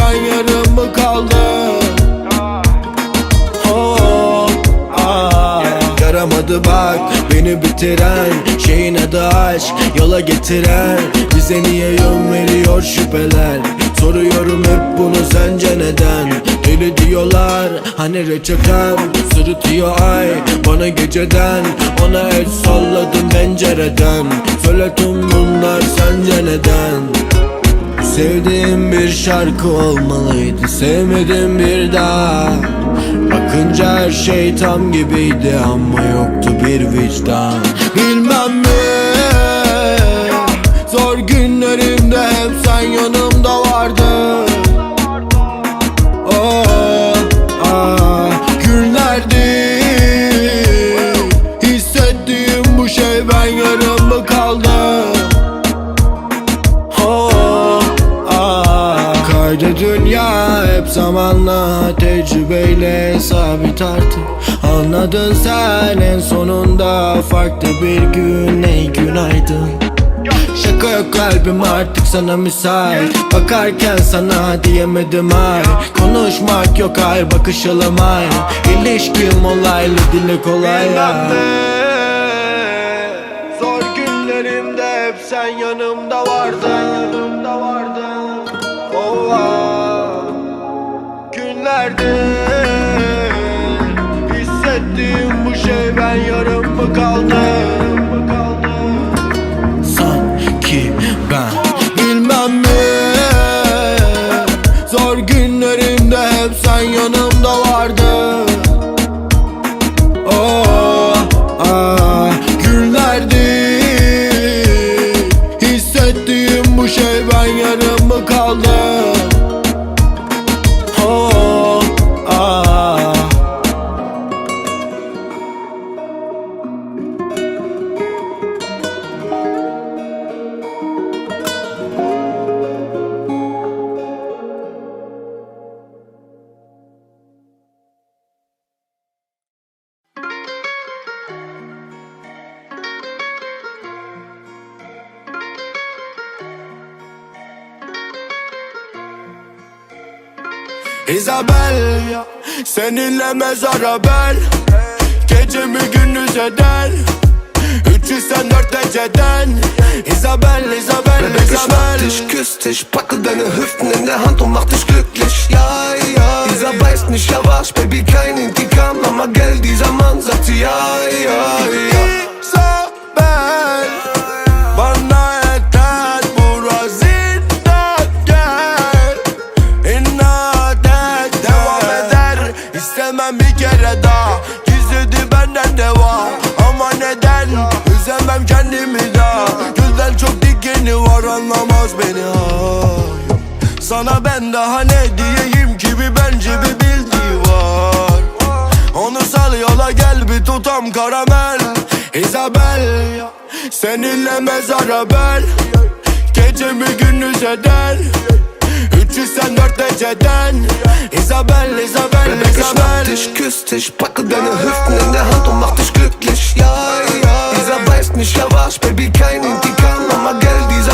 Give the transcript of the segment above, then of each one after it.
ben yarım mı kaldım. Oh, ah, Yaramadı bak beni bitiren Şeyin adı aşk yola getiren. Bize niye yön veriyor şüpheler? Soruyorum hep bunu sence neden? Deli diyorlar hani reçetem Sırıtıyor ay. Bana geceden Ona el salladım pencereden. Söyle tüm bunlar sence neden Sevdiğim bir şarkı olmalıydı Sevmedim bir daha. Bakınca her şey tam gibiydi Ama yoktu bir vicdan. Bilmem mi Zor günlerimde hep sen yanımda hep zamanla tecrübeyle sabit artık. Anladın sen en sonunda farklı bir gün ey günaydın. Şaka yok kalbim artık sana müsait. Bakarken sana diyemedim ay. Konuşmak yok hayır bakışalım ay İlişkim olaylı dili kolay. Ya Günlerde Hissettiğim bu şey ben yarım mı kaldım? Sanki ben Bilmem mi? Zor günlerimde hep sen yanımda vardın Isabel Seninle mezara bel Gecemi gündüz eder? 304 eceden Isabel, Isabel, Baby, ich Isabel. dich, küss dich, packe deine Hüften in der Hand und mach dich glücklich. Ja, ja, dieser beißt nicht, was, Baby, kein Intikam, Mama, Geld, dieser Mann sagt sie, ja, ja, ja. Kere daha. Gizledi benden de var Ama neden? Üzemem kendimi daha. Gülden çok dikeni var anlamaz beni. Ay. Sana ben daha ne diyeyim ki bir bence bir bildiği var. Onu sal yola gel bir tutam karamel. Isabel Seninle mezara bel. Gecemi gündüz eder 304 eceden Isabel, Isabel, Baby, ich Isabel. dich, küss dich, packe deine Hüften in der Hand und mach dich glücklich. Ja, ja, dieser beißt nicht, ja Baby, kein Intikam, Mama, Geld, dieser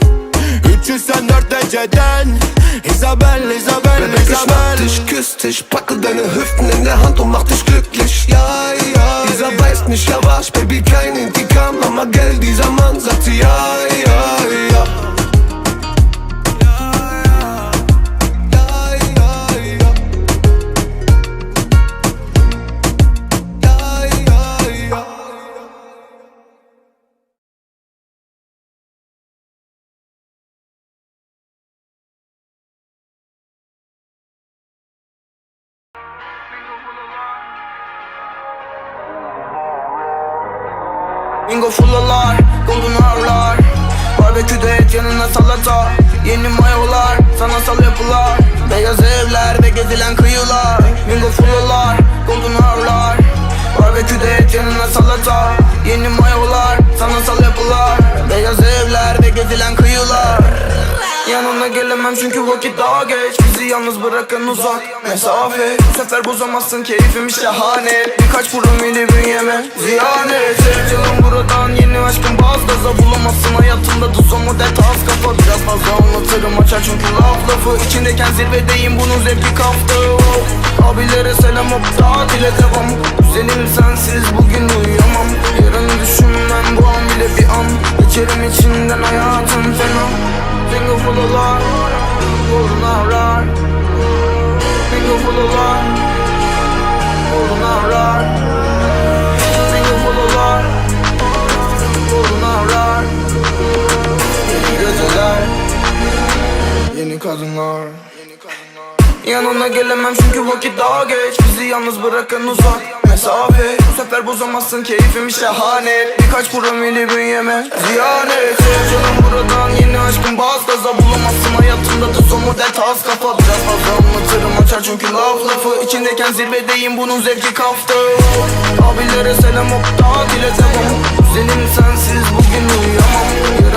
304 eceden Isabel, Isabel, Baby, ich schnapp Isabel dich, küss dich, packe deine Hüften in der Hand und mach dich glücklich. Ja, ja, dieser beißt nicht, ja was, Baby, kein Intikam, Mama, Geld, dieser Mann sagt sie, ja, ja. Bingo fullalar, golden hour'lar Barbeküde et yanına salata. Yeni mayolar, sanatsal yapılar. Beyaz evler ve gezilen kıyılar. Bingo fullalar, golden hour'lar Barbeküde et yanına salata. Yeni mayolar, sanatsal Gelemem çünkü vakit daha geç. Bizi yalnız bırakın uzak mesafe. Bu sefer bozamazsın keyfim şahane. Birkaç promili bünyeme ziyanet. Sev canım buradan yeni aşkım baz gaza Bulamazsın hayatında tuz o model tas kafa. Biraz fazla anlatırım açar çünkü laf lafı. İçindeyken zirvedeyim bunun zevki kaftı. Oh. Abilere selam hop tatile devam. Güzelim sensiz bugün uyuyamam. Yarın düşünmem bu an bile bir an. Geçerim içinden hayatım fena. Bingo fullalar Golden hour'lar Hour'lar Bingo fullalar Golden hour'lar Yeni geceler. Yeni kadınlar. Yanına gelemem çünkü vakit daha geç. Bizi yalnız bırakın uzak mesafe. Bu sefer bozamazsın keyfim şahane. Birkaç promili bünyeme ziyanet tas kafa Biraz fazla anlatırım açar çünkü laf lafı. İçindeyken zirvedeyim bunun zevki kaftı. Abilere selam hop tatile devam Güzelim sensiz bugün uyuyamam